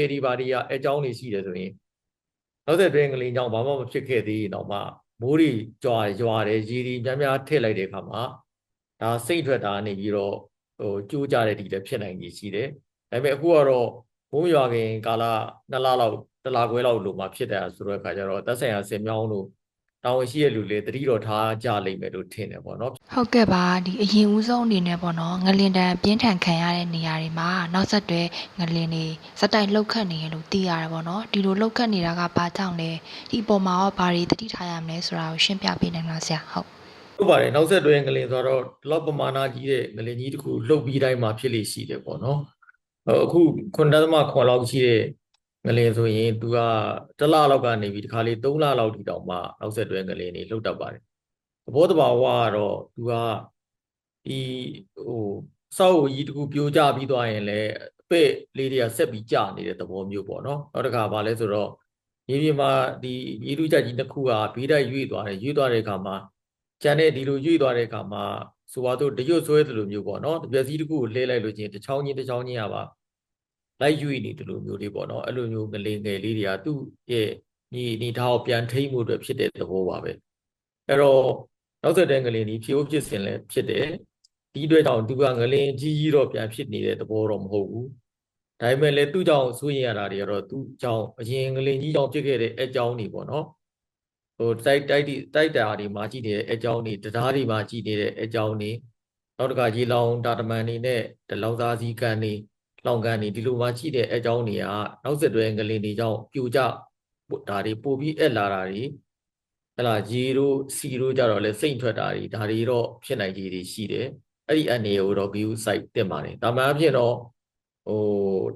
စေဒီပါဒီကအကြောင်းတွေရှိတယ်ဆိုရင်နောက်ဆက်တွဲငလင်ကြောင့်ဘာမှမဖြစ်ခဲ့သေးရင်တော့မှမိုးတွေကြွားရွာတယ်ရေတွေများများထည့်လိုက်တဲ့အခါမှာဒါစိတ်ထွက်တာနေပြီးတော့ဟိုကြိုးကြတဲ့ဒီလည်းဖြစ်နိုင်ကြီးရှိတယ်ဒါပေမဲ့အခုကတော့မိုးရွာခင်ကာလနှစ်လလောက်တစ်လခွဲလောက်လိုမှဖြစ်တယ်ဆိုတော့အခါကျတော့သက်ဆိုင်ရာဆင်မြောင်းလို့ တာဝန်ရှိတဲ့လူတွေတတိတော်ထားကြလိမ့်မယ်လို့ထင်တယ်ပေါ့နော်ဟုတ်ကဲ့ပါဒီအရင်ဦးဆုံးအနေနဲ့ပေါ့နော်ငလင်တန်ပြင်းထန်ခံရတဲ့နေရာတွေမှာနောက်ဆက်တွဲငလင်တွေစက်တိုက်လှုပ်ခတ်နေရလို့သိရတယ်ပေါ့နော်ဒီလိုလှုပ်ခတ်နေတာကဘာကြောင့်လဲဒီအပေါ်မှာရောဘာတွေတတိထားရမလဲဆိုတာကိုရှင်းပြပေးနိုင်လားဆရာဟုတ်ဟုတ်ပါတယ်နောက်ဆက်တွဲငလင်ဆိုတော့ဒီလောက်ပမာဏကြီးတဲ့ငလင်ကြီးတစ်ခုလှုပ်ပြီးတိုင်းမှာဖြစ်လိရှိတယ်ပေါ့နော်ဟိုအခုခွန်တသမခွန်လောက်ရှိတဲ့ ငလင်ဆိုရင်သူကတစ်လလောက်ကနေပြီးတစ်ခါလေး၃လလောက်ထိတောင်မှနောက်ဆက်တွဲငလင်တွေလှုပ်တတ်ပါတယ်သဘောတဘာဝကတော့သူကဒီဟိုစောက်ကြီးတစ်ခုပြိုကျပြီးသွားရင်လည်းအပဲ့လေးတွေကဆက်ပြီးကျနေတဲ့သဘောမျိုးပေါ့နော်နောက်တစ်ခါဘာလဲဆိုတော့မြေပြင်မှာဒီမြေတူးကြကြီးတစ်ခုကဘေးတိုက်ရွေ့သွားတယ်ရွေ့သွားတဲ့အခါမှာကျန်တဲ့ဒီလိုရွေ့သွားတဲ့အခါမှာဆိုပါတော့တရွတ်ဆွဲတယ်လို့မျိုးပေါ့နော်တပြက်စီးတစ်ခုကိုလှဲလိုက်လို့ချင်းတစ်ချောင်းချင်းတစ်ချောင်းချင်းကပါ လိုက်ရွေ့နေတယ်လို့မျိုးလေးပေါ့နော်အဲ့လိုမျိုးငလေငယ်လေးတွေကသူ့ရဲ့ညီညီထားကိုပြန်ထိမ့်မှုအတွက်ဖြစ်တဲ့သဘောပါပဲအဲ့တော့နောက်ဆက်တဲ့ငလင်ဒီဖြိုးဖြစ်စဉ်လည်းဖြစ်တယ်ဒီအတွက်ကြောင့်သူကငလင်ကြီးကြီးတော့ပြန်ဖြစ်နေတဲ့သဘောတော့မဟုတ်ဘူးဒါပေမဲ့လည်းသူ့ကြောင့်ဆိုရင်ရတာတွေကတော့သူ့ကြောင့်အရင်ငလင်ကြီးကြောင့်ဖြစ်ခဲ့တဲ့အကြောင်းတွေပေါ့နော်ဟိုတိုက်တိုက်တိတိုက်တာတွေမှာကြည့်နေတဲ့အကြောင်းတွေတရားတွေမှာကြည့်နေတဲ့အကြောင်းတွေနောက်တစ်ခါရေလောင်တာတမန်တွေနဲ့တလောင်သားစည်းကန်တွေ လောင်ကန်တွေဒီလိုမှကြည့်တဲ့အကြောင်းတွေကနောက်ဆက်တွဲငလင်တွေကြောင့်ပြိုကျဒါတွေပို့ပြီးအက်လာတာတွေဟဲ့လားရေတို့စီတို့ကြတော့လဲစိတ်ထွက်တာတွေဒါတွေတော့ဖြစ်နိုင်ခြေတွေရှိတယ်အဲ့ဒီအနေကိုတော့ view site တင်ပါတယ်ဒါမှအဖြစ်တော့ဟို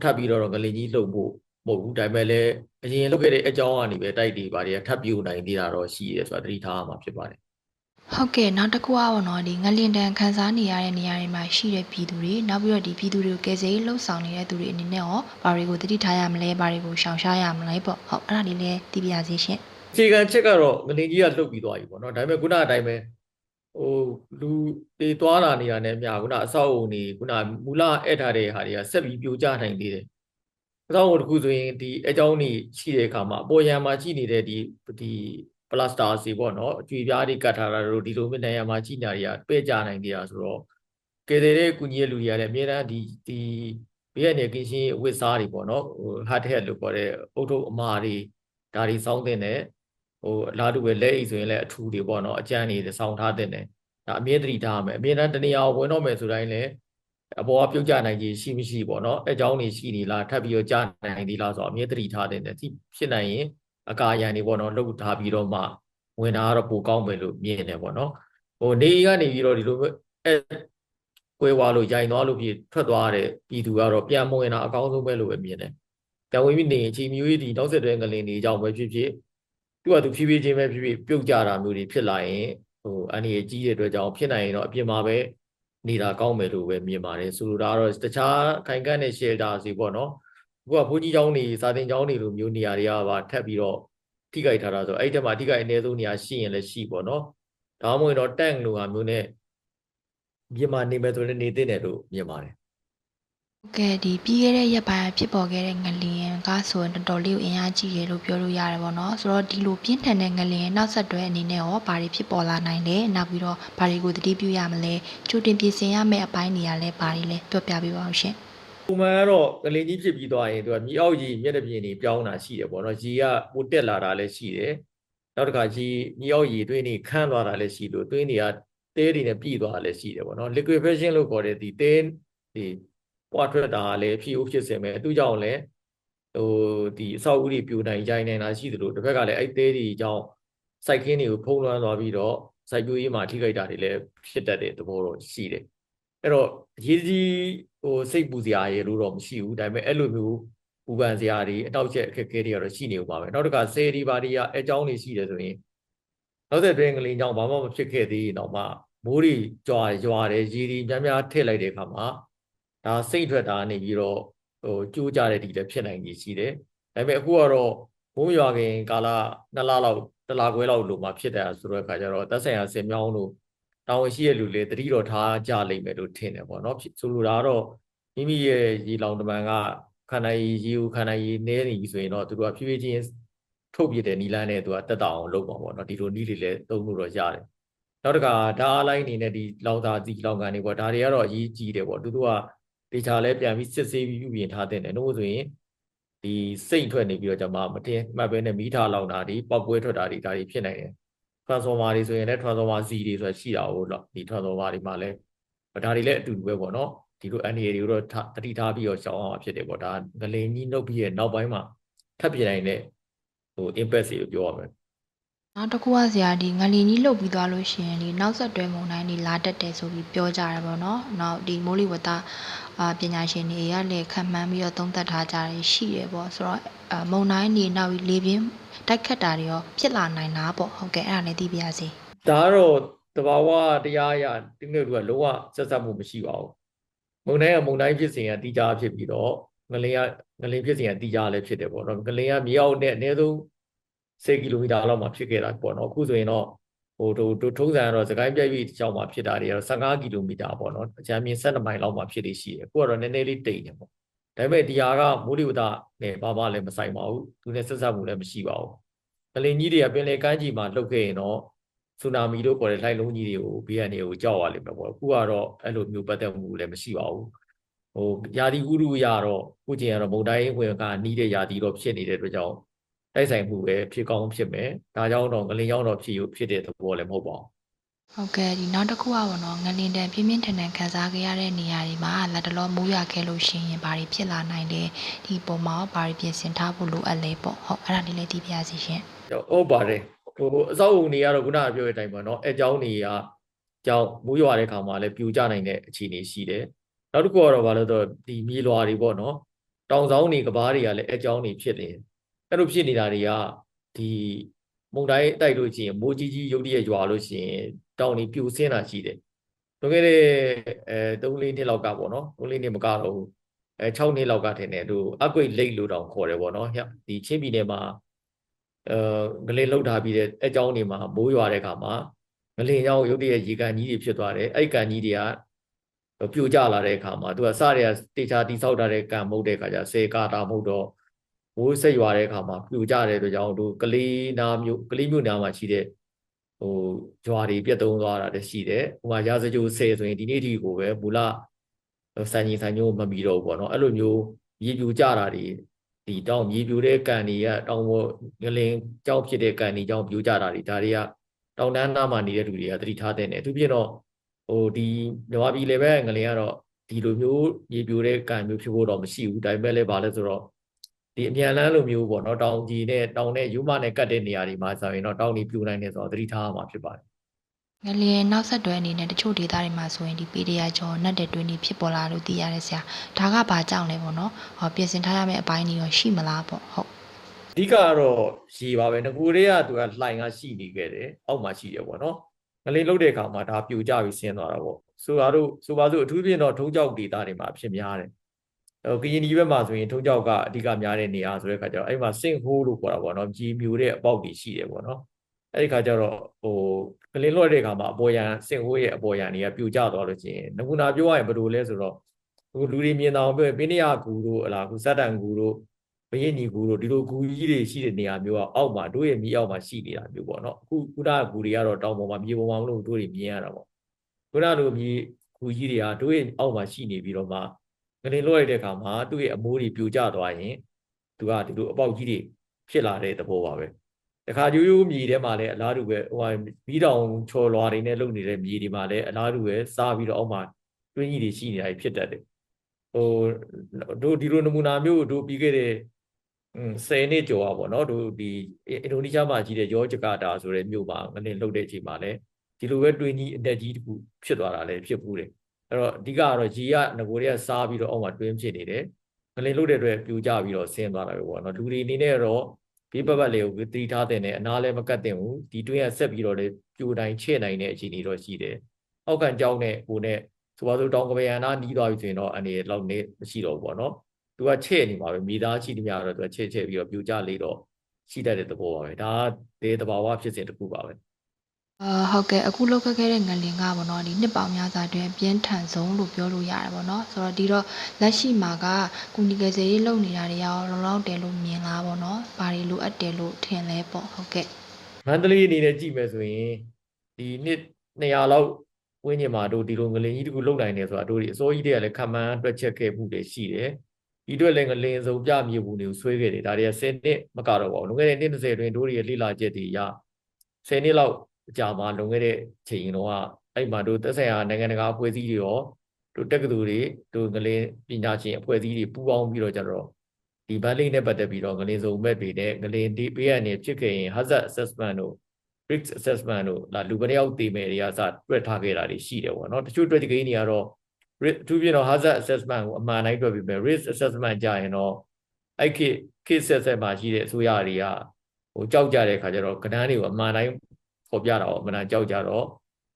ထပ်ပြီးတော့ငလင်ကြီးလှုပ်ဖို့မဟုတ်ဘူးဒါပေမဲ့လည်းအရင်လုပ်ခဲ့တဲ့အကြောင်းကနေပဲတိုက်တွေဘာတွေကထပ်ပြိုနိုင်သေးတာတော့ရှိရဲဆိုတာသတိထားရမှာဖြစ်ပါတယ် ဟုတ်ကဲ့နောက်တစ်ခုကပေါ့နော်ဒီငလင်တန်ခန်းစားနေရတဲ့နေရာတွေမှာရှိတဲ့ပြည်သူတွေနောက်ပြီးတော့ဒီပြည်သူတွေကိုကယ်ဆယ်ရေးလှုပ်ဆောင်နေတဲ့သူတွေအနေနဲ့ရောဘာတွေကိုတတိထားရမလဲဘာတွေကိုရှောင်ရှားရမလဲပေါ့ဟုတ်အဲ့ဒါလေးလည်းသိပြရစေရှင်အခြေခံချက်ကတော့ငလင်ကြီးကလှုပ်ပြီးသွားပြီပေါ့နော်ဒါပေမဲ့ခုနအတိုင်းပဲဟိုလူတွေသွားလာနေတာနဲ့မြခုနအဆောက်အုံတွေခုနမူလအဲ့ထားတဲ့ဟာတွေကဆက်ပြီးပြိုကျနိုင်သေးတယ်အဆောက်အုံတစ်ခုဆိုရင်ဒီအကြောင်းကြီးရှိတဲ့အခါမှာအပေါ်ယံမှာရှိနေတဲ့ဒီဒီ ပလတ်စတာစီပေါ့နော်အကြွေပြားတွေကတ်ထားတာတို့ဒီလိုမျိုးနေရာမှာရှိနေတာတွေကပဲ့ကြနိုင်သေးတာဆိုတော့ကယ်တဲ့ကုညီရဲ့လူတွေကလည်းအများအားဒီဒီဘေးကနေကင်းရှင်းဝစ်စားတွေပေါ့နော်ဟိုဟတ်ဟက်လို့ခေါ်တဲ့အုတ်ထုပ်အမာတွေဒါတွေစောင်းတဲ့နဲ့ဟိုအလားတူပဲလက်အိတ်ဆိုရင်လည်းအထူတွေပေါ့နော်အကျန်းတွေစောင်းထားတဲ့နဲ့ဒါအမြဲတတိထားရမယ်အမြဲတမ်းတနေရာကိုဝင်တော့မယ်ဆိုတိုင်းလည်းအပေါ်ကပြုတ်ကြနိုင်ခြင်းရှိမရှိပေါ့နော်အဲကြောင်းတွေရှိနေလားထပ်ပြီးတော့ကြားနိုင်သေးလားဆိုတော့အမြဲတတိထားတဲ့နဲ့ဖြစ်နိုင်ရင် အကာအရန်တွေပေါ့နော်လှုပ်ထားပြီးတော့မှဝင်တာကတော့ပိုကောင်းမယ်လို့မြင်တယ်ပေါ့နော်ဟိုနေကနေပြီးတော့ဒီလိုအဲကွဲဝါလို့ရိုင်သွားလို့ဖြစ်ထွက်သွားတဲ့ပြည်သူကတော့ပြန်မဝင်တာအကောင်းဆုံးပဲလို့ပဲမြင်တယ်ပြန်ဝင်ပြီးနေရင်အချိန်မျိုးကြီးဒီနောက်ဆက်တွဲငလင်တွေကြောင့်ပဲဖြစ်ဖြစ်သူကသူဖြည်းဖြည်းချင်းပဲဖြည်းဖြည်းပြုတ်ကြတာမျိုးတွေဖြစ်လာရင်ဟိုအနေရကြီးတဲ့အတွက်ကြောင့်ဖြစ်နိုင်ရင်တော့အပြင်မှာပဲနေတာကောင်းမယ်လို့ပဲမြင်ပါတယ်ဆိုလိုတာကတော့တခြားခိုင်ကန့်တဲ့ shelter စီပေါ့နော် အခုကဘုန်းကြီးကျောင်းတွေစာသင်ကျောင်းတွေလိုမျိုးနေရာတွေကပါထပ်ပြီးတော့ထိခိုက်ထားတာဆိုအဲ့ဒီတက်မှာထိခိုက်အနည်းဆုံးနေရာရှိရင်လည်းရှိပေါ့နော်ဒါမှမဟုတ်တော့ tank လိုဟာမျိုးနဲ့ပြင်မာနေမယ်ဆိုလည်းနေသင့်တယ်လို့မြင်ပါတယ်ကဲဒီပြီးခဲ့တဲ့ရက်ပိုင်းဖြစ်ပေါ်ခဲ့တဲ့ငလျင်ကဆိုရင်တော်တော်လေးကိုအင်အားကြီးတယ်လို့ပြောလို့ရတယ်ပေါ့နော်ဆိုတော့ဒီလိုပြင်းထန်တဲ့ငလျင်နောက်ဆက်တွဲအနေနဲ့ရောဘာတွေဖြစ်ပေါ်လာနိုင်လဲနောက်ပြီးတော့ဘာတွေကိုသတိပြုရမလဲကြိုတင်ပြင်ဆင်ရမယ့်အပိုင်းတွေကလည်းဘာတွေလဲပြောပြပေးပါအောင်ရှင် ပုံမှန်ကတော့ကလေးကြီးဖြစ်ပြီးသွားရင်သူကမြေအောက်ကြီးမျက်နှာပြင်တွေပြောင်းတာရှိတယ်ပေါ့နော်ရေကပိုတက်လာတာလည်းရှိတယ်နောက်တစ်ခါကြီးမြေအောက်ရေတွင်းတွေခန်းသွားတာလည်းရှိလို့တွင်းတွေကတဲတွေနဲ့ပြည့်သွားတာလည်းရှိတယ်ပေါ့နော် liquefaction လို့ခေါ်တဲ့ဒီတဲဒီပွားထွက်တာလည်းဖြည့်ဦးဖြစ်စင်မယ်အတူကြောင့်လည်းဟိုဒီအဆောက်အဦတွေပြိုနိုင်ကြိုင်နိုင်တာရှိသလိုတစ်ဖက်ကလည်းအဲ့တဲတွေကြောင့်စိုက်ခင်းတွေကိုဖုံးလွှမ်းသွားပြီးတော့စိုက်ပျိုးရေးမှာထိခိုက်တာတွေလည်းဖြစ်တတ်တဲ့သဘောတော့ရှိတယ် အဲ့တော့အရေးကြီးဟိုစိတ်ပူစရာရေလို့တော့မရှိဘူးဒါပေမဲ့အဲ့လိုမျိုးပူပန်စရာတွေအတောက်ချက်အခက်အခဲတွေကတော့ရှိနေဦးပါပဲနောက်တစ်ခါဆယ်ဒီပါဒီကအကြောင်းတွေရှိတယ်ဆိုရင်နောက်ဆက်တွဲငလင်ကြောင့်ဘာမှမဖြစ်ခဲ့သေးရင်တော့မှမိုးတွေကြွားရွာတယ်ရေတွေများများထည့်လိုက်တဲ့အခါမှာဒါစိတ်ထွက်တာနေပြီးတော့ဟိုကြိုးကြတဲ့ဒီလည်းဖြစ်နိုင်ကြီးရှိတယ်ဒါပေမဲ့အခုကတော့မိုးရွာခင်ကာလနှစ်လလောက်တစ်လခွဲလောက်လိုမှဖြစ်တယ်ဆိုတော့အခါကျတော့သက်ဆိုင်ရာဆင်မြောင်းလို့ တာဝန်ရှိတဲ့လူတွေတတိတော်ထားကြလိမ့်မယ်လို့ထင်တယ်ပေါ့နော်ဖြစ်ဆိုလိုတာကတော့မိမိရဲ့ရေလောင်တမန်ကခန္ဓာရည်ရေကိုခန္ဓာရည်နဲနေပြီဆိုရင်တော့သူတို့ကဖြည်းဖြည်းချင်းထုတ်ပြတဲ့နီလန်းနဲ့သူကတက်တာအောင်လုပ်ပါပေါ့နော်ဒီလိုနီးတွေလည်းသုံးလို့တော့ရတယ်နောက်တစ်ခါဓာအလိုက်အနေနဲ့ဒီလောင်သာစီလောင်ကန်တွေပေါ့ဒါတွေကတော့အရေးကြီးတယ်ပေါ့သူတို့ကတေချာလဲပြန်ပြီးစစ်ဆေးပြီးပြုပြင်ထားတဲ့တယ်လို့ဆိုရင်ဒီစိတ်ထွက်နေပြီးတော့ကျွန်မမတင်မှတ်ပဲနဲ့မိထားလောင်တာဒီပောက်ပွဲထွက်တာဒီဒါတွေဖြစ်နိုင်တယ် transformer တွေဆိုရင်လည်း transformer Z တွေဆိုတာရှိတာဟုတ်တော့ဒီ transformer တွေမှာလည်းဒါတွေလည်းအတူတူပဲပေါ့နော်ဒီလို NA တွေတော့တတိထားပြီးတော့ရှောင်းအောင်ဖြစ်တယ်ပေါ့ဒါငလင်ကြီးနှုတ်ပြီးရဲ့နောက်ပိုင်းမှာထပ်ပြင်နိုင်တဲ့ဟို impact တွေကိုပြောရမယ် နောက်တစ်ခုကဆရာဒီငလီကြီးလှုပ်ပြီးသွားလို့ရှိရင်ဒီနောက်ဆက်တွဲမုန်တိုင်းဒီလာတက်တယ်ဆိုပြီးပြောကြတယ်ပေါ့နော်။နောက်ဒီမိုးလေဝသအာပညာရှင်တွေကလည်းခံမှန်းပြီးတော့သုံးသပ်ထားကြတယ်ရှိတယ်ပေါ့။ဆိုတော့အမုန်တိုင်းဒီနောက်ပြီးလေပြင်းတိုက်ခတ်တာတွေရောဖြစ်လာနိုင်တာပေါ့။ဟုတ်ကဲ့အဲ့ဒါလည်းသိပါရစေဒါကတော့တဘာဝတရားအရဒီမျိုးတွေကလုံးဝဆက်ဆက်မှုမရှိပါဘူးမုံတိုင်းကမုံတိုင်းဖြစ်စဉ်ကတိကျဖြစ်ပြီးတော့ငလင်ကငလင်ဖြစ်စဉ်ကတိကျလည်းဖြစ်တယ်ပေါ့နော်ငလင်ကမြေအောက်နဲ့အနည်းဆုံး 10ကီလိုမီတာလောက်မှဖြစ်ခဲ့တာပေါ့နော်အခုဆိုရင်တော့ဟိုတို့တို့ထုံးစံကတော့စကိုင်းပြည့်ပြည့်တစ်ချောင်းမှာဖြစ်တာတွေကတော့15ကီလိုမီတာပေါ့နော်အကြမ်းမြင်12မိုင်လောက်မှဖြစ်နေရှိတယ်အခုကတော့နည်းနည်းလေးတိတ်နေပေါ့ဒါပေမဲ့ဒီဟာကမိုးလေဝသနဲ့ဘာမှလည်းမဆိုင်ပါဘူးသူနဲ့ဆက်ဆက်မှုလည်းမရှိပါဘူးငလင်ကြီးတွေကပင်လေကမ်းခြေမှာလှုပ်ခဲ့ရင်တော့ဆူနာမီတို့ခေါ်တဲ့လှိုင်းလုံးကြီးတွေကိုဘေးကနေကိုကြောက်ရလိမ့်မယ်ပေါ့အခုကတော့အဲ့လိုမျိုးပတ်သက်မှုလည်းမရှိပါဘူးဟိုယာတီဥရုရတော့ခုချိန်ကတော့မုန်တိုင်းဝင်ကနီးတဲ့ယာတီတော့ဖြစ်နေတဲ့အတွက်ကြောင့် တိုက်ဆိုင်မှုပဲဖြစ်ကောင်းဖြစ်မယ်ဒါကြောင့်တော့ငလင်ရောက်တော့ဖြစ်อยู่ဖြစ်တဲ့သဘောလည်းမဟုတ်ပါဘူးဟုတ်ကဲ့ဒီနောက်တစ်ခုကပေါ့နော်ငလင်တန်ပြင်းပြင်းထန်ထန်ခံစားခဲ့ရတဲ့နေရာတွေမှာလက်တလောမိုးရွာခဲ့လို့ရှိရင်ဘာတွေဖြစ်လာနိုင်လဲဒီပုံမှာဘာတွေပြင်ဆင်ထားဖို့လိုအပ်လဲပေါ့ဟုတ်အဲ့ဒါလေးလည်းသိပြရစီရှင်ဟုတ်ပါတယ်ဟိုအစောအုံတွေကတော့ခုနကပြောတဲ့အတိုင်းပေါ့နော်အဲအကြောင်းတွေကကြောင်းမိုးရွာတဲ့ခါမှာလည်းပြိုကျနိုင်တဲ့အခြေအနေရှိတယ်နောက်တစ်ခုကတော့ဘာလို့ဆိုတော့ဒီမြေလွာတွေပေါ့နော်တောင်ဆောင်တွေကဘားတွေကလည်းအဲအကြောင်းတွေဖြစ်နေတယ် အဲ့လိုဖြစ်နေတာတွေကဒီမုန်တိုင်းတိုက်လို့ရှိရင်မိုးကြီးကြီးရုတ်တရက်ရွာလို့ရှိရင်တောင်တွေပြိုဆင်းတာရှိတယ်လွန်ခဲ့တဲ့အဲ3-4နှစ်လောက်ကပေါ့နော်3-4နှစ်မကတော့ဘူးအဲ6နှစ်လောက်ကထင်တယ်သူအကွိတ်လိတ်လို့တောင်ခေါ်တယ်ပေါ့နော်ဒီချင်းပြည်နယ်မှာအဲငလင်လှုပ်ထားပြီးတဲ့အကြောင်းတွေမှာမိုးရွာတဲ့ခါမှာငလင်ရောက်ရုတ်တရက်ရေကန်ကြီးတွေဖြစ်သွားတယ်အဲ့ကန်ကြီးတွေကပြိုကျလာတဲ့အခါမှာသူကစရရတေချာတိဆောက်ထားတဲ့ကံမုတ်တဲ့အခါကျဆယ်ကာတာမုတ်တော့ မိုးဆက်ရွာတဲ့အခါမှာပြိုကျတဲ့အတွက်ကြောင့်သူကလေးနာမျိုးကလေးမျိုးနာမှာရှိတဲ့ဟိုကြွားတွေပြတ်သုံးသွားတာတည်းရှိတယ်ဟိုမှာရာဇကြိုဆယ်ဆိုရင်ဒီနေ့ဒီကိုပဲမူလစံကြီးစံညိုးမမီတော့ဘူးပေါ့နော်အဲ့လိုမျိုးရေပြူကျတာတွေဒီတောင်မြေပြိုတဲ့ကန်တွေကတောင်ပေါ်ငလင်ကြောက်ဖြစ်တဲ့ကန်တွေကြောင့်ပြိုကျတာတွေဒါတွေကတောင်တန်းသားမှာနေတဲ့လူတွေကသတိထားတဲ့နေသူပြင်းတော့ဟိုဒီမြမပြည်လည်းပဲငလင်ကတော့ဒီလိုမျိုးမြေပြိုတဲ့ကန်မျိုးဖြစ်ဖို့တော့မရှိဘူးဒါပေမဲ့လည်းဗာလဲဆိုတော့ ဒီအမြန်လန်းလိုမျိုးပေါ့နော်တောင်ကြီးနဲ့တောင်နဲ့ယူမနဲ့ကတ်တဲ့နေရာတွေမှာဆိုရင်တော့တောင်ကြီးပြိုနိုင်တယ်ဆိုတော့သတိထားရမှာဖြစ်ပါတယ်ငလျင်နောက်ဆက်တွဲအနေနဲ့တချို့ဒေသတွေမှာဆိုရင်ဒီပေတရာကျော်နတ်တဲ့တွင်းတွေဖြစ်ပေါ်လာလို့သိရတယ်ဆရာဒါကဘာကြောင့်လဲပေါ့နော်ဟောပြင်ဆင်ထားရမယ့်အပိုင်းတွေရောရှိမလားပေါ့ဟုတ်အဓိကကတော့ရေပါပဲငကိုတွေကသူကလှိုင်ကရှိနေခဲ့တယ်အောက်မှာရှိတယ်ပေါ့နော်ငလေးလုတ်တဲ့အခါမှာဒါပြိုကျပြီးဆင်းသွားတာပေါ့ဆိုပါတော့ဆိုပါစို့အထူးဖြင့်တော့ထုံးကြောက်ဒေတာတွေမှာဖြစ်များတယ်ဟို ကရင်ကြီးဘက်မှာဆိုရင်ထုံးကြောက်ကအဓိကများတဲ့နေရာဆိုတဲ့အခါကျတော့အဲ့မှာစင့်ဟိုးလို့ခေါ်တာပေါ့နော်ကြီးမြူတဲ့အပေါက်တွေရှိတယ်ပေါ့နော်အဲ့ဒီခါကျတော့ဟိုကလေးလွတ်တဲ့အခါမှာအပေါ်ယံစင့်ဟိုးရဲ့အပေါ်ယံတွေကပြိုကျသွားလို့ချင်းနမူနာပြောရရင်ဘယ်လိုလဲဆိုတော့ဟိုလူတွေမြင်တော့ပြောရင်ပိနိယဂူတို့ဟလာခုစတ္တန်ဂူတို့ဘယင်းညီကူတို့ဒီလိုဂူကြီးတွေရှိတဲ့နေရာမျိုးကအောက်မှာတို့ရဲ့မြေအောက်မှာရှိနေတာမျိုးပေါ့နော်အခုကုဒဂူတွေကတော့တောင်ပေါ်မှာမြေပေါ်မှာမလို့တို့တွေမြင်ရတာပေါ့ကုဒလိုမြေဂူကြီးတွေကတို့ရဲ့အောက်မှာရှိနေပြီးတော့မှ ငလင်လွှတ်လိုက်တဲ့အခါမှာသူ့ရဲ့အမိုးတွေပြိုကျသွားရင်သူကဒီလိုအပေါက်ကြီးတွေဖြစ်လာတဲ့သဘောပါပဲတခါရိုးရိုးမြေထဲမှာလည်းအလားတူပဲဟိုမီးတောင်ချော်လွာတွေနဲ့လုပ်နေတဲ့မြေတွေမှာလည်းအလားတူပဲစားပြီးတော့အောက်မှာတွင်းကြီးတွေရှိနေတာဖြစ်တတ်တယ်ဟိုတို့ဒီလိုနမူနာမျိုးတို့ပြီးခဲ့တဲ့10နှစ်ကျော်ပါဗောနော်တို့ဒီအင်ဒိုနီးရှားမှာကြီးတဲ့ရောဂျကာတာဆိုတဲ့မြို့မှာငလင်လှုပ်တဲ့အချိန်မှာလည်းဒီလိုပဲတွင်းကြီးအတက်ကြီးတစ်ခုဖြစ်သွားတာလည်းဖြစ်ဘူးတယ် အဲ့တော့အဓိကကတော့ရေကငကိုတွေကစားပြီးတော့အောက်မှာတွင်းဖြစ်နေတယ်ငလင်လို့တဲ့အတွက်ပြူကြပြီးတော့ဆင်းသွားတာပဲပေါ့နော်လူတွေအနေနဲ့တော့ဘေးပပတ်လေးကိုသတိထားတဲ့နဲ့အနာလည်းမကတ်တင်ဘူးဒီတွင်းကဆက်ပြီးတော့လေပြူတိုင်းချဲ့နိုင်တဲ့အခြေအနေတော့ရှိတယ်အောက်ကန်ကြောင်းနဲ့ကိုနဲ့ဆိုပါစို့တောင်ကပယံနာနီးသွားပြီဆိုရင်တော့အနေလောက်နေမရှိတော့ဘူးပေါ့နော်သူကချဲ့နေမှာပဲမိသားရှိသမျှတော့သူကချဲ့ချဲ့ပြီးတော့ပြူကြလေတော့ရှိတတ်တဲ့သဘောပါပဲဒါဒေသဘာဝဖြစ်စဉ်တစ်ခုပါပဲ အာဟုတ်ကဲ့အခုလောက်ခဲ့ခဲ့တဲ့ငလင်ကပေါ့နော်ဒီနှစ်ပေါင်းများစွာအတွင်းအပြင်းထန်ဆုံးလို့ပြောလို့ရတယ်ပေါ့နော်ဆိုတော့ဒီတော့လက်ရှိမှာကကုနီကယ်ဆယ်ရေးလုပ်နေတာတွေရောလုံလောက်တယ်လို့မြင်လားပေါ့နော်ဘာတွေလိုအပ်တယ်လို့ထင်လဲပေါ့ဟုတ်ကဲ့မန္တလေးအနေနဲ့ကြည့်မယ်ဆိုရင်ဒီနှစ်200လောက်ဝင်းကျင်မှာတို့ဒီလိုငလင်ကြီးတခုလုံနိုင်တယ်ဆိုတာတို့ဒီအစိုးရတွေကလည်းခံမှန်းတွက်ချက်ခဲ့မှုတွေရှိတယ်ဒီအတွက်လည်းငလင်စုံပြမြေပုံတွေကိုဆွဲခဲ့တယ်ဒါတွေက10နှစ်မကတော့ပါဘူးလွန်ခဲ့တဲ့နှစ်20အတွင်းတို့တွေရဲ့လိလာချက်တွေရ10နှစ်လောက်အ ကြာမှာလွန်ခဲ့တဲ့ချိန်တော့ကအဲ့မှာတို့သက်ဆိုင်ရာနိုင်ငံတကာအဖွဲ့အစည်းတွေရောတို့တက္ကသိုလ်တွေတို့ငလင်ပညာရှင်အဖွဲ့အစည်းတွေပူးပေါင်းပြီးတော့ကြတော့ဒီဘန်လိနဲ့ပတ်သက်ပြီးတော့ငလင်စုံမဲ့တွေနဲ့ငလင်ဒီပေးရနေဖြစ်ခဲ့ရင် hazard assessment တို့ risk assessment တို့လာလူဘယ်နှယောက်တည်မယ်တွေကစတွက်ထားခဲ့တာတွေရှိတယ်ပေါ့နော်တချို့တွက်တကိန်းတွေကတော့ risk အထူးဖြင့်တော့ hazard assessment ကိုအမှန်တိုင်းတွက်ပြီးမယ် risk assessment ကြရင်တော့အဲ့ခေ case assessment မှာရှိတဲ့အစိုးရတွေကဟိုကြောက်ကြတဲ့ခါကျတော့ကဏ္ဍတွေကိုအမှန်တိုင်း ပေါ်ပြတာပေါ့အမှန်တိုင်းကြောက်ကြတော့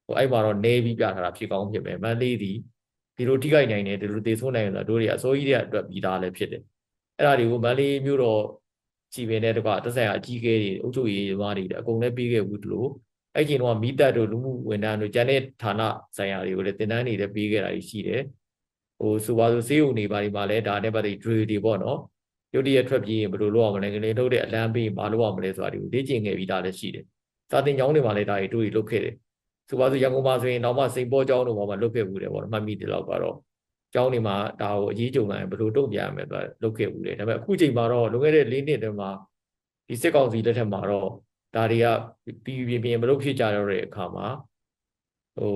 ဟိုအဲ့မှာတော့နေပြီးပြထားတာဖြစ်ကောင်းဖြစ်မယ်မန်လေးဒီဒီလိုထိခိုက်နိုင်တယ်ဒီလိုသေဆုံးနိုင်တယ်ဆိုတော့တို့တွေအစိုးရတွေအတွက်ပြီးသားလည်းဖြစ်တယ်အဲ့ဒါတွေကိုမန်လေးမျိုးတော့ကြည်ပင်တဲ့တကွတက်ဆိုင်ရာအကြီးအကဲတွေအုပ်ချုပ်ရေးသမားတွေအကုန်လည်းပြီးခဲ့ဘူးဒီလိုအဲ့ချိန်တော့မိသက်တို့လူမှုဝန်ထမ်းတို့ကျန်တဲ့ဌာနဆိုင်ရာတွေကိုလည်းတင်တန်းတွေလည်းပြီးခဲ့တာရှိတယ်ဟိုဆိုပါဆိုစေးုံနေပါဒီမှာလည်းဒါနဲ့ပတ်သက် drill တွေပေါ့နော်ရုတ်တရက်ထွက်ပြေးရင်ဘယ်လိုလုပ်အောင်မလဲငလင်ထုတ်တဲ့အလန်းပေးမလုပ်အောင်မလဲဆိုတာဒီကိုလေ့ကျင့်ခဲ့ပြီးသားလည်းရှိတယ် စာတင်ကျောင်းတွေမှာလည်းဒါတွေတွေ့လုပ်ခဲ့တယ်ဆိုပါဆိုရန်ကုန်မှာဆိုရင်တော့မှစိန်ပေါ်ကျောင်းတို့မှာမှလုပ်ခဲ့ဘူးတယ်ပေါ့နော်မှတ်မိတယ်တော့ကတော့ကျောင်းတွေမှာဒါကိုအရေးကြုံလာရင်ဘယ်လိုတုံ့ပြန်ရမလဲဆိုတာလုပ်ခဲ့ဘူးတယ်ဒါပေမဲ့အခုချိန်မှာတော့လွန်ခဲ့တဲ့၄နှစ်တည်းမှာဒီစစ်ကောင်စီလက်ထက်မှာတော့ဒါတွေကပြီးပြင်းပြင်းမလုပ်ဖြစ်ကြတော့တဲ့အခါမှာဟို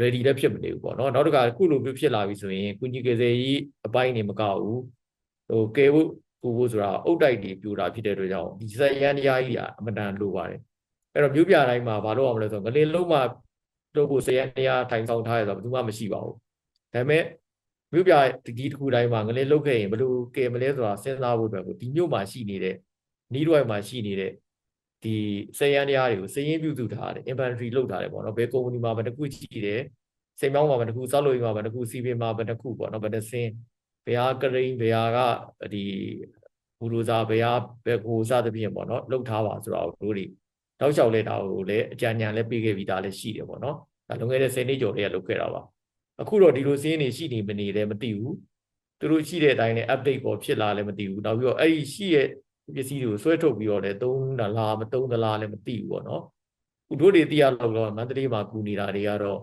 ready လည်းဖြစ်မနေဘူးပေါ့နော်နောက်တစ်ခါအခုလိုမျိုးဖြစ်လာပြီဆိုရင်ကုညီကေစေကြီးအပိုင်းနေမကဘူးဟိုကဲဖို့ကိုဖို့ဆိုတာအုတ်တိုက်တွေပြူတာဖြစ်တဲ့အတွက်ကြောင့်ဒီစက်ရန်တရားကြီးကအမတန်လိုပါတယ် အဲ့တော့မြို့ပြတိုင်းမှာဘာလို့အောင်မလဲဆိုတော့ငလင်လုံးမှာတို့ကိုစက်ရန်တရားထိုင်ဆောင်ထားရဆိုတော့ဘယ်သူမှမရှိပါဘူးဒါပေမဲ့မြို့ပြဒီတစ်ခုတိုင်းမှာငလင်လုတ်ခဲ့ရင်ဘယ်လိုကဲမလဲဆိုတာစဉ်းစားဖို့အတွက်ကိုဒီမြို့မှာရှိနေတဲ့နီးရွိုက်မှာရှိနေတဲ့ဒီစက်ရန်တရားတွေကိုစည်ရင်းပြုစုထားတယ် inventory လုပ်ထားတယ်ပေါ့နော်ဘယ်ကုမ္ပဏီမှာဘယ်တစ်ခုရှိတယ်စိတ်မောင်းမှာဘယ်တစ်ခုစောက်လို့ရမှာဘယ်တစ်ခုစီပင်မှာဘယ်တစ်ခုပေါ့နော်ဘယ်တစ်စင်းဘယ်ဟာကရိန်းဘယ်ဟာကဒီဘူလိုဇာဘယ်ဟာဘယ်ကိုစသဖြင့်ပေါ့နော်လှုပ်ထားပါဆိုတော့တို့တွေ တောက်လျှောက်လဲတာကိုလည်းအကြံဉာဏ်လည်းပေးခဲ့ပြီးသားလည်းရှိတယ်ပေါ့နော်ဒါလွန်ခဲ့တဲ့10နှစ်ကျော်တည်းကလုပ်ခဲ့တာပါအခုတော့ဒီလိုစင်းနေရှိနေမနေလည်းမသိဘူးသူတို့ရှိတဲ့အတိုင်းလည်း update ပေါ်ဖြစ်လာလည်းမသိဘူးနောက်ပြီးတော့အဲ့ဒီရှိရဲ့ပစ္စည်းတွေကိုဆွဲထုတ်ပြီးတော့လည်းသုံးတာလားမသုံးသလားလည်းမသိဘူးပေါ့နော်ခုတို့တွေသိရလောက်တော့မန္တလေးမှာကူနေတာတွေကတော့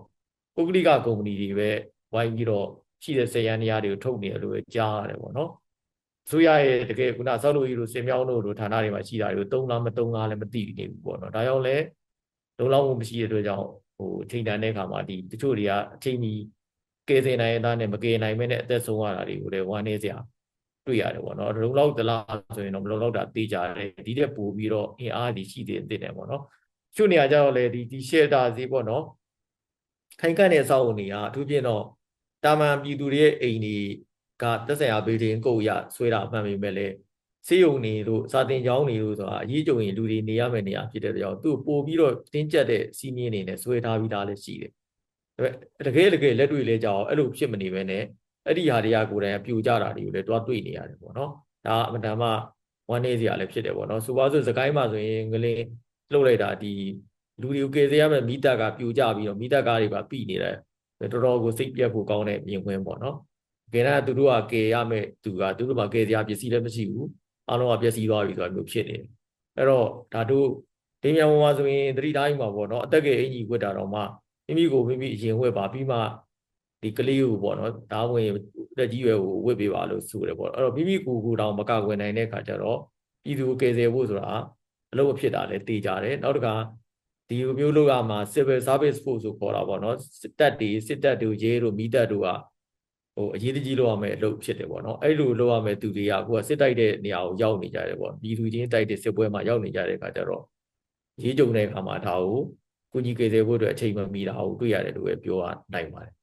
ပုဂ္ဂလိကကုမ္ပဏီတွေပဲဝိုင်းပြီးတော့ရှိတဲ့စေရန်တရားတွေကိုထုတ်နေတယ်လို့ကြားရတယ်ပေါ့နော် ဆိုရရဲ့တကယ်ခုနဆောက်လို့ရလို့စင်မြောင်းတို့လိုဌာနတွေမှာရှိတာတွေကိုသုံးလားမသုံးလားလည်းမသိနေဘူးပေါ့နော်ဒါကြောင့်လည်းလုံလောက်မှုမရှိတဲ့အတွက်ကြောင့်ဟိုအချိန်တန်တဲ့အခါမှာဒီတချို့တွေကအချိန်ကြီးကယ်ဆယ်နိုင်တဲ့သားနဲ့မကယ်နိုင်မဲ့နဲ့အသက်ဆုံးရတာတွေကိုလည်းဝမ်းနေစရာတွေ့ရတယ်ပေါ့နော်လုံလောက်သလားဆိုရင်တော့မလုံလောက်တာသိကြတယ်ဒီတက်ပို့ပြီးတော့အင်အားဒီရှိသေးတယ်ပေါ့နော်ချို့နေရာကျတော့လေဒီဒီ shelter ဈေးပေါ့နော်ခိုင်ကန့်တဲ့အဆောက်အုံတွေကအထူးဖြင့်တော့တာမန်ပြည်သူတွေရဲ့အိမ်တွေ ကသက်ဆိုင်ရာဘေဒင်ကိုရဆွဲတာမှန်ပေမဲ့လည်းစေယုံနေတို့စာတင်ကျောင်းနေတို့ဆိုတာအရေးကြုံရင်လူတွေနေရမယ့်နေရာဖြစ်တဲ့ကြောင့်သူ့ပို့ပြီးတော့တင်းကျပ်တဲ့စီးမြင်းနေနဲ့ဆွဲထားပြီးသားလည်းရှိတယ်။ဒါပေမဲ့တကယ်တကယ်လက်တွေ့လဲကြောင်အဲ့လိုဖြစ်မနေဘဲနဲ့အဲ့ဒီဟာတွေကကိုယ်တိုင်ပြူကြတာတွေကိုလည်းတွားတွေ့နေရတယ်ပေါ့နော်။ဒါအမှန်တမ်းမှဝမ်းနေစရာလည်းဖြစ်တယ်ပေါ့နော်။စူပါဆိုစကိုင်းမှာဆိုရင်ငလင်းလှုပ်လိုက်တာဒီလူတွေကိုကယ်ဆယ်ရမယ့်မိတက်ကပြူကြပြီးတော့မိတက်ကားတွေပါပြီနေတယ်တော်တော်ကိုစိတ်ပြက်ဖို့ကောင်းတဲ့မြင်ကွင်းပေါ့နော်။ ကယ်တော့သူတို့ကကယ်ရမယ့်သူကသူတို့မှာကယ်စရာပစ္စည်းလည်းမရှိဘူး။အားလုံးကပျက်စီးသွားပြီဆိုတာမျိုးဖြစ်နေတယ်။အဲ့တော့ဒါတို့ဒင်းမြန်ဘုံမှာဆိုရင်သတိတိုင်းမှာပေါ့နော်အသက်ကယ်အင်ကြီးဝတ်တာတော့မှမိမိကိုမိမိအရင်ဝတ်ပါပြီးမှဒီကလေးကိုပေါ့နော်ဒါဝင်တက်ကြီးရွယ်ကိုဝတ်ပေးပါလို့ဆိုတယ်ပေါ့အဲ့တော့မိမိကိုယ်ကိုယ်တောင်မကကွယ်နိုင်တဲ့ခါကျတော့ပြည်သူကိုကယ်ဆယ်ဖို့ဆိုတာအလုပ်အဖြစ်တာလည်းတေးကြတယ်နောက်တစ်ခါဒီလိုမျိုးလုပ်ရမှာ civil service force ဆိုခေါ်တာပေါ့နော်စစ်တပ်တွေစစ်တပ်တွေရဲတို့မိတပ်တို့က ဟိုအရေးတကြီးလုပ်ရမယ်အလုပ်ဖြစ်တယ်ပေါ့နော်အဲ့လိုလုပ်ရမယ်သူတွေကအခုကစစ်တိုက်တဲ့နေရာကိုရောက်နေကြတယ်ပေါ့ပြည်သူချင်းတိုက်တဲ့စစ်ပွဲမှာရောက်နေကြတဲ့အခါကျတော့ရေးကြုံတဲ့အခါမှာဒါကိုကုညီကေစေဖို့အတွက်အချိန်မမီတာကိုတွေ့ရတယ်လို့ပဲပြောရနိုင်ပါတယ်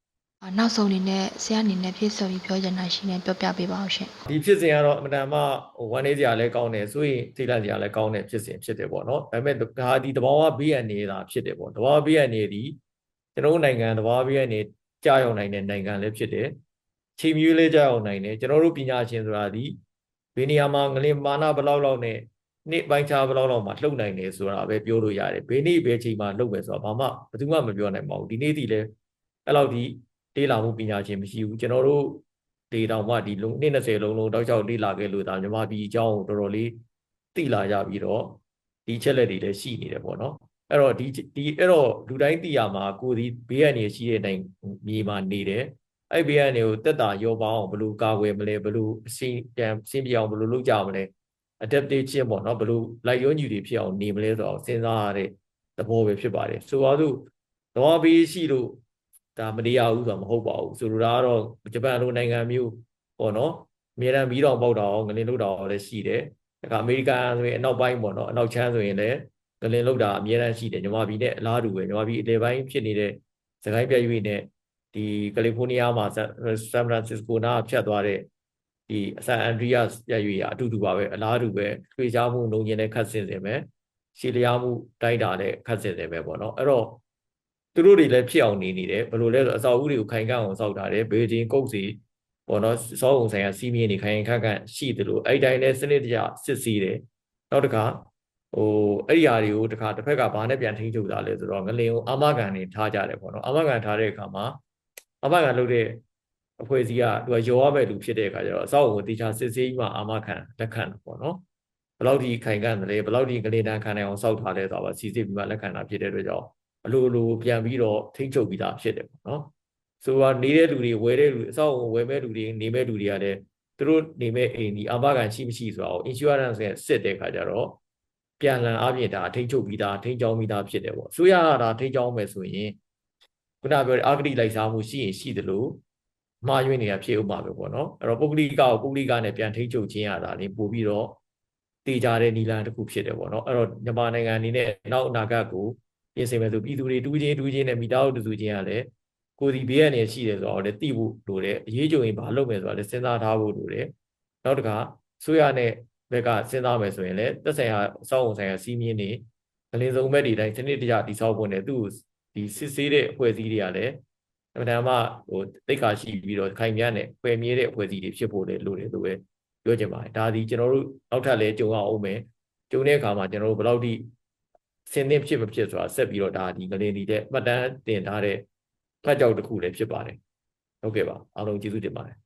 အာနောက်ဆုံးအနေနဲ့ဆရာအနေနဲ့ဖြည့်ဆိုပြီးပြောချင်တာရှိနေပြောပြပေးပါအောင်ရှင်ဒီဖြစ်စဉ်ကတော့အမှန်တမ်းမှဟိုဝမ်းနေစရာလည်းကောင်းတယ်ဆိုရင်ထိတ်လန့်စရာလည်းကောင်းတဲ့ဖြစ်စဉ်ဖြစ်တယ်ပေါ့နော်ဒါပေမဲ့ဒါဒီတဘာဝဘေးအန္တရာယ်သာဖြစ်တယ်ပေါ့တဘာဝဘေးအန္တရာယ်ဒီကျွန်တော်တို့နိုင်ငံတဘာဝဘေးအန္တရာယ်ကြာရောက်နိုင်တဲ့နိုင်ငံလည်းဖြစ်တယ် ချိန်မြူးလေးကြာရောက်နိုင်တယ်ကျွန်တော်တို့ပညာရှင်ဆိုတာဒီဘေးနေရာမှာငလင်မာနဘလောက်လောက်နဲ့နေ့ပိုင်းခြားဘယ်လောက်လောက်မှလှုပ်နိုင်တယ်ဆိုတာပဲပြောလို့ရတယ်ဘယ်နေ့ဘယ်ချိန်မှလှုပ်မယ်ဆိုတာဘာမှဘယ်သူမှမပြောနိုင်ပါဘူးဒီနေ့တည်းလဲအဲ့လောက်ဒီတေးလာမှုပညာရှင်မရှိဘူးကျွန်တော်တို့ဒေတောင်မှဒီလုံးနှစ်20လုံးလုံးတောက်ချောက်တေးလာခဲ့လို့ဒါမြမပြည်အကြောင်းကိုတော်တော်လေးသိလာရပြီးတော့ဒီချက်လက်တွေလည်းရှိနေတယ်ပေါ့နော်အဲ့တော့ဒီဒီအဲ့တော့လူတိုင်းသိရမှာကိုဒီဘေးကနေရှိတဲ့နိုင်မြေမှာနေတယ် အဲ့ဘေးကနေကိုတက်တာရောပါအောင်ဘယ်လိုကာကွယ်မလဲဘယ်လိုအစီပြန်စင်းပြအောင်ဘယ်လိုလုပ်ကြမလဲ adaptation ပေါ့နော်ဘယ်လိုလိုက်ရောညီတွေဖြစ်အောင်နေမလဲဆိုတော့စဉ်းစားရတဲ့သဘောပဲဖြစ်ပါတယ်ဆိုပါစို့သဘာဝဘေးရှိလို့ဒါမတရားဘူးဆိုတာမဟုတ်ပါဘူးဆိုလိုတာကတော့ဂျပန်လိုနိုင်ငံမျိုးပေါ့နော်အများရန်ပြီးတော့ပေါက်တာအောင်ငလင်လုတ်တာအောင်လည်းရှိတယ်ဒါကအမေရိကန်ဆိုရင်အနောက်ပိုင်းပေါ့နော်အနောက်ချမ်းဆိုရင်လည်းငလင်လုတ်တာအများရန်ရှိတယ်ညီမပြည်နဲ့အလားတူပဲညီမပြည်အလဲပိုင်းဖြစ်နေတဲ့စကိုင်းပြရွေးနဲ့ ဒီကယ်လီဖိုးနီးယားမှာဆန်ဖရန်စစ္စကိုနားဖြတ်သွားတဲ့ဒီဆန်အန်ဒရီးယားပြရွေးရအတူတူပါပဲအလားတူပဲထွေချားမှုနှုံကျင်တဲ့ခတ်စင်စင်ပဲရှည်လျားမှုတိုက်တာတဲ့ခတ်စင်စင်ပဲပေါ့နော်အဲ့တော့သူတို့တွေလည်းဖြစ်အောင်နေနေတယ်ဘယ်လိုလဲဆိုအစာအုပ်တွေကိုခိုင်ခန့်အောင်စောက်ထားတယ်ဘေဂျင်းကုတ်စီပေါ့နော်စောအောင်ဆိုင်ရာစီးမြင်နေခိုင်ခန့်ခန့်ရှိတယ်လို့အဲ့တိုင်းနဲ့စနစ်တကျစစ်စီးတယ်နောက်တစ်ခါဟိုအဲ့ဒီဟာတွေကိုတစ်ခါတစ်ဖက်ကဘာနဲ့ပြန်ထိန်းချုပ်တာလဲဆိုတော့ငလင်ကိုအာမခံနေထားကြတယ်ပေါ့နော်အာမခံထားတဲ့အခါမှာ အာမခံလုပ်တဲ့အဖွဲ့အစည်းကသူကရောရမဲ့လူဖြစ်တဲ့အခါကျတော့အစောက်ကိုတေချာစစ်ဆေးပြီးမှအာမခံလက်ခံတယ်ပေါ့နော်ဘယ်လောက်ဒီခိုင်ခံတယ်လဲဘယ်လောက်ဒီကလေးတန်းခံနိုင်အောင်စောက်ထားလဲဆိုတော့စီစစ်ပြီးမှလက်ခံတာဖြစ်တဲ့အတွက်ကြောင့်အလိုလိုပြန်ပြီးတော့ထိန်းချုပ်ပြီးသားဖြစ်တယ်ပေါ့နော်ဆိုတော့နေတဲ့လူတွေဝယ်တဲ့လူအစောက်ကိုဝယ်မဲ့လူတွေနေမဲ့လူတွေကလည်းသူတို့နေမဲ့အိမ်ဒီအာမခံရှိမရှိဆိုတော့ insurance နဲ့စစ်တဲ့အခါကျတော့ပြန်လည်အပြင်ဒါထိန်းချုပ်ပြီးသားထိန်းချောင်းပြီးသားဖြစ်တယ်ပေါ့ဆိုရတာထိန်းချောင်းမယ်ဆိုရင် ခုနပြောတဲ့အာဂတိလိုက်စားမှုရှိရင်ရှိသလိုမှားယွင်းနေတာဖြစ်ဥပမာပဲပေါ့နော်အဲ့တော့ပုဂ္ဂလိကကိုပုဂ္ဂလိကနဲ့ပြန်ထိန်းချုပ်ခြင်းရတာလေပို့ပြီးတော့တေချာတဲ့နီလန်တစ်ခုဖြစ်တယ်ပေါ့နော်အဲ့တော့မြန်မာနိုင်ငံအနေနဲ့နောက်အနာဂတ်ကိုပြင်ဆင်မယ်ဆိုပြည်သူတွေတူးချင်းတူးချင်းနဲ့မိသားစုတူးချင်းရလဲကိုဒီဘေးကနေရှိတယ်ဆိုတော့လည်းသိဖို့လိုတယ်အရေးကြုံရင်ဘာလုပ်မယ်ဆိုတော့လည်းစဉ်းစားထားဖို့လိုတယ်နောက်တစ်ခါဆိုရနဲ့ဘက်ကစဉ်းစားမယ်ဆိုရင်လည်းသက်ဆိုင်ရာအစောင့်အဆိုင်ရာစီးမြင်းနေအလင်းဆုံးမဲ့ဒီတိုင်းစနစ်တကျတိဆောက်ဖို့နဲ့သူ့ ဒီစစ်ဆေးတဲ့အဖွဲ့အစည်းတွေကလည်းအမှန်တမ်းမှဟိုတိတ်ခါရှိပြီးတော့ခိုင်မြတ်နဲ့ပယ်မြဲတဲ့အဖွဲ့အစည်းတွေဖြစ်ဖို့လည်းလိုတယ်လို့ပဲပြောချင်ပါတယ်ဒါဒီကျွန်တော်တို့နောက်ထပ်လည်းကြုံအောင်မယ်ကြုံတဲ့အခါမှာကျွန်တော်တို့ဘယ်လောက်ထိစင်သင့်ဖြစ်မဖြစ်ဆိုတာဆက်ပြီးတော့ဒါဒီငလင်ဒီတဲ့မှတ်တမ်းတင်ထားတဲ့ဖတ်ကြောက်တစ်ခုလည်းဖြစ်ပါတယ်ဟုတ်ကဲ့ပါအားလုံးကျေးဇူးတင်ပါတယ်